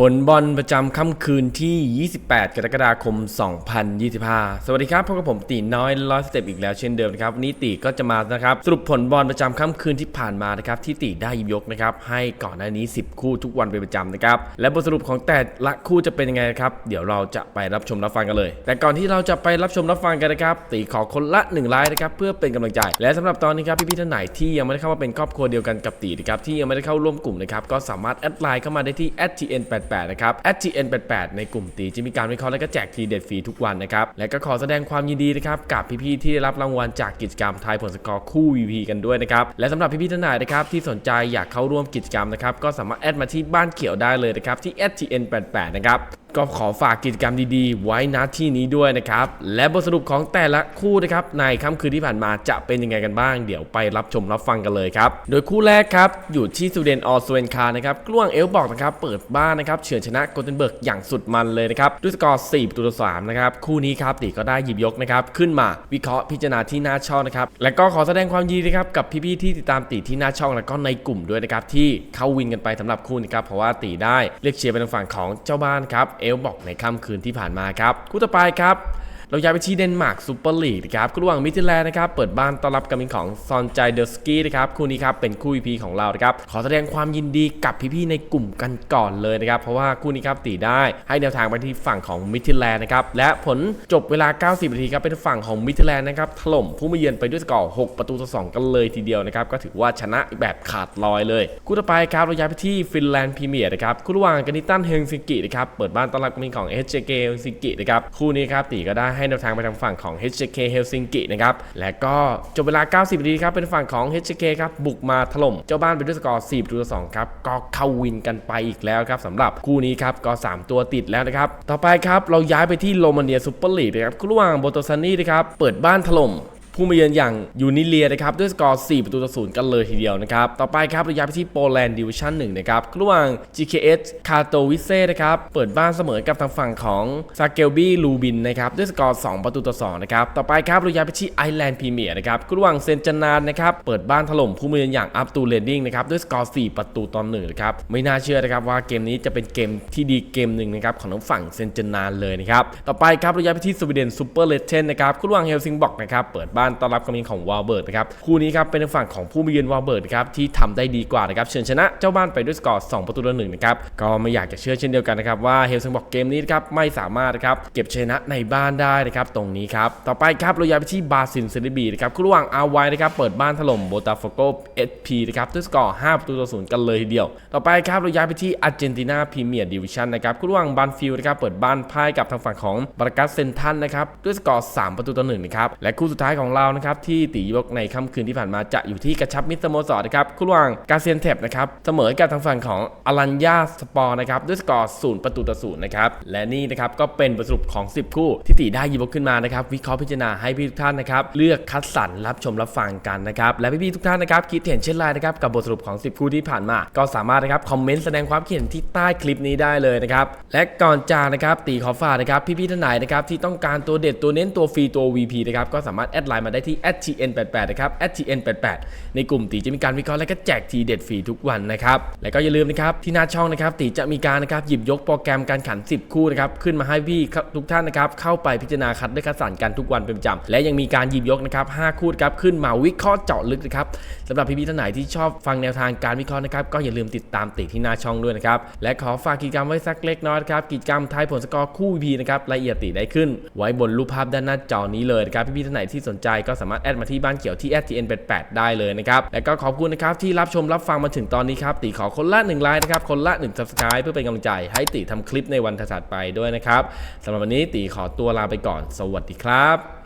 ผลบอลประจำค่ำคืนที่ 28 กรกฎาคม 2025 สวัสดีครับพบกับผมตีน้อยร้อยสเต็ปอีกแล้วเช่นเดิมนะครับวันนี้ตีก็จะมานะครับสรุปผลบอลประจำค่ำคืนที่ผ่านมานะครับที่ตีได้ยิบยกนะครับให้ก่อนหน้านี้ 10 คู่ทุกวันเป็นประจำนะครับและบทสรุปของแต่ละคู่จะเป็นยังไงนะครับเดี๋ยวเราจะไปรับชมรับฟังกันเลย แต่ก่อนที่เราจะไปรับชมรับฟังกันนะครับตีขอคนละ1ไลค์นะครับเพื่อเป็นกำลังใจ และสำหรับตอนนี้ครับพี่ๆท่านไหนที่ยังไม่ได้เข้ามาเป็นครอบครัวเดียวกันกับตีนะครับที่ยังไม่ได้เข้าร่วมกลุ่มนะครับก็สามารถแอดไลน์เข้ามาได้ที่ @tn88 นะครับ @tn88 ในกลุ่มตีจะมีการวิเคราะห์และก็แจกทีเด็ดฟรีทุกวันนะครับ และก็ขอแสดงความยินดีนะครับกับพี่ๆที่ได้รับรางวัลจากกิจกรรมทายผลสกอร์คู่ VP กันด้วยนะครับ และสำหรับพี่ๆท่านไหนนะครับที่สนใจอยากเข้าร่วมกิจกรรมนะครับก็สามารถแอดมาที่บ้านเขียวได้เลยนะครับที่ @tn88 นะครับ ก็ขอฝากกิจกรรมดีๆ ไว้ณที่นี้ด้วยนะครับ และบทสรุปของแต่ละคู่นะครับในค่ำคืนที่ผ่านมาจะเป็นยังไงกันบ้าง เดี๋ยวไปรับชมรับฟังกันเลยครับ โดยคู่แรกครับ อยู่ที่สวีเดนออสเวนคานะครับกล้วงเอลบอกนะครับ เปิดบ้านนะครับเฉือนชนะโกลเทนเบิร์กอย่างสุดมันเลยนะครับด้วยสกอร์4ประตูต่อ3นะครับคู่นี้ครับตีก็ได้หยิบยกนะครับขึ้นมาวิเคราะห์พิจารณาที่หน้าช่องนะครับและก็ขอแสดงความยินดีนะครับกับพี่ๆที่ติดตามตีที่หน้าช่องแล้วก็ในกลุ่มด้วยนะครับที่เข้าวินกันไปสำหรับคู่นี้ครับเพราะว่าตีได้เลือกเชียร์เป็นทางฝั่งของเจ้าบ้านครับเอเอลบอกในค่ำคืนที่ผ่านมาครับคู่ต่อไปครับ เราย้ายไปที่เดนมาร์กซูเปอร์ลีกนะครับระหว่างมิทิแลนด์นะครับเปิดบ้านต้อนรับการมินของซอนใจเดอร์สกี้นะครับคู่นี้ครับเป็นคู่ EP ของเรานะครับขอแสดงความยินดีกับพี่ๆในกลุ่มกันก่อนเลยนะครับเพราะว่าคู่นี้ครับตีได้ให้แนวทางไปที่ฝั่งของมิทิแลนด์นะครับและผลจบเวลา 90 นาทีครับเป็นฝั่งของมิทิแลนด์นะครับถล่มผู้มาเยือนไปด้วยสกอร์ 6 ประตูต่อ 2 กันเลยทีเดียวนะครับก็ถือว่าชนะแบบขาดลอยเลย คู่ต่อไปครับเราย้ายไปที่ฟินแลนด์พรีเมียร์นะครับคู่ระหว่างกานิตันเฮงซิกินะครับเปิดบ้านต้อนรับการมินของ HJK เฮงซิกินะครับคู่นี้ครับตีก็ได้ให้แนวทางไปทางฝั่งของ HJK Helsinki นะครับ และก็จบเวลา 90นาทีครับ เป็นฝั่งของ HJK ครับ บุกมาถล่ม เจ้าบ้านไปด้วยสกอร์ 4 ประตูต่อ 2 ครับ ก็เข้าวินกันไปอีกแล้วครับสำหรับคู่นี้ครับ ก็ 3 ตัวติดแล้วนะครับ ต่อไปครับ เราย้ายไปที่โรมาเนียซูเปอร์ลีกนะครับคู่ระหว่างโบโตซานีนะครับ เปิดบ้านถล่ม ผู้มาเยือนอย่างยูนิเลียนะครับด้วยสกอร์ 4 ประตูต่อศูนย์กันเลยทีเดียวนะครับ ต่อไปครับเราย้ายไปที่โปแลนด์ดิวิชั่น1นะครับระหว่าง GKS คาโตวิเซ่นะครับเปิดบ้านเสมอกับทางฝั่งของซาเกลบี้ลูบินนะครับด้วยสกอร์ 2 ประตูต่อ2นะครับต่อไปครับเราย้ายไปที่ไอแลนด์พรีเมียร์นะครับระหว่างเซนจานานนะครับเปิดบ้านถล่มผู้มาเยือนอย่างอัพตูเลนดิ้งนะครับด้วยสกอร์ 4 ประตูต่อ1นะครับไม่น่าเชื่อนะครับว่าเกมนี้จะเป็นเกมที่ดีเกมหนึ่งนะครับของทางฝั่งเซนจานานเลยนะครับต่อไปครับเราย้ายไปที่สวีเดนซูเปอร์เลเทนนะครับระหว่างเฮลซิงบอกนะครับเปิดบ้านต้อนรับการมินของวอลเบิร์ตนะครับคู่นี้ครับเป็นทางฝั่งของผู้มาเยือนวอลเบิร์ตครับที่ทำได้ดีกว่านะครับเชิญชนะเจ้าบ้านไปด้วยสกอร์2ประตูต่อหนึ่งนะครับก็ไม่อยากจะเชื่อเช่นเดียวกันนะครับว่าเฮลซิงบอกเกมนี้นะครับไม่สามารถนะครับเก็บชนะในบ้านได้นะครับตรงนี้ครับต่อไปครับเราย้ายไปที่บาซินเซริบีนะครับคู่ระหว่างอาร์ไวนะครับเปิดบ้านถล่มโบตาโฟโกเอสพีนะครับด้วยสกอร์5ประตูต่อศูนย์กันเลยทีเดียว ต่อไปครับเราย้ายไปที่อาร์เจนตินาพรีเมียร์ดิวิชันนะครับคู่ระหว่างบันฟิลนะครับเปิดบ้านพ่ายกับทางฝั่งของบารากัสเซนทันนะครับด้วยสกอร์3ประตูต่อหนึ่งนะครับและคู่สุดท้ายของเรานะครับที่ตียกในค่ำคืนที่ผ่านมาจะอยู่ที่กระชับมิตรสโมสรนะครับคู่ระหว่างกาเซียนเทปนะครับเสมอกับทางฝั่งของอลันยาสปอร์นะครับด้วยสกอร์0ประตูต่อศูนย์นะครับและนี่นะครับก็เป็นบทสรุปของ 10 คู่ที่ตีได้ยิบยกขึ้นมานะครับวิเคราะห์พิจารณาให้พี่ทุกท่านนะครับเลือกคัดสรรรับชมรับฟังกันนะครับและพี่ๆทุกท่านนะครับคิดเห็นเช่นไรนะครับกับบทสรุปของ 10 คู่ที่ผ่านมา ก็สามารถนะครับคอมเมนต์แสดงความคิดเห็นที่ใต้คลิปนี้ได้เลยนะครับและก่อนจากนะครับตีขอฝากนะครับพี่ๆท่านไหนนะครับที่ต้องการตัวเด็ดตัวเน้นตัวฟรีตัว VP นะครับก็สามารถแอดไลน์มาได้ที่ @tn88 นะครับ @tn88 ในกลุ่มตีจะมีการวิเคราะห์และก็แจกทีเด็ดฟรีทุกวันนะครับและก็อย่าลืมนะครับที่หน้าช่องนะครับตีจะมีการนะครับหยิบยกโปรแกรมการขัน 10 คู่นะครับขึ้นมาให้พี่ทุกท่านนะครับเข้าไปพิจารณาคัดด้วยคัดสรรกันทุกวันเป็นประจำและยังมีการหยิบยกนะครับ5คู่ครับขึ้นมาวิเคราะห์เจาะลึกนะครับสำหรับพี่ๆท่านไหนที่ชอบฟังแนวทางการวิเคราะห์นะครับก็อย่าลืมติดตามติที่หน้าช่องด้วยนะครับและขอฝากกิจกรรมไว้สักเล็กน้อยครับกิจกรรมทายผลสกอร์คู่ VP นะครับรายละเอียดติได้ขึ้น ไว้บนรูปภาพด้านหน้าจอนี้เลยนะครับพี่ๆท่านไหนที่สนใจก็สามารถแอดมาที่บ้านเขียวที่ @tn88 ได้เลยนะครับ และก็ขอบคุณนะครับที่รับชมรับฟังมาถึงตอนนี้ครับตีขอคนละ1ไลค์นะครับคนละ1 subscribe เพื่อเป็นกำลังใจให้ตีทำคลิปในวันถัดไปด้วยนะครับสำหรับวันนี้ตีขอตัวลาไปก่อน สวัสดีครับ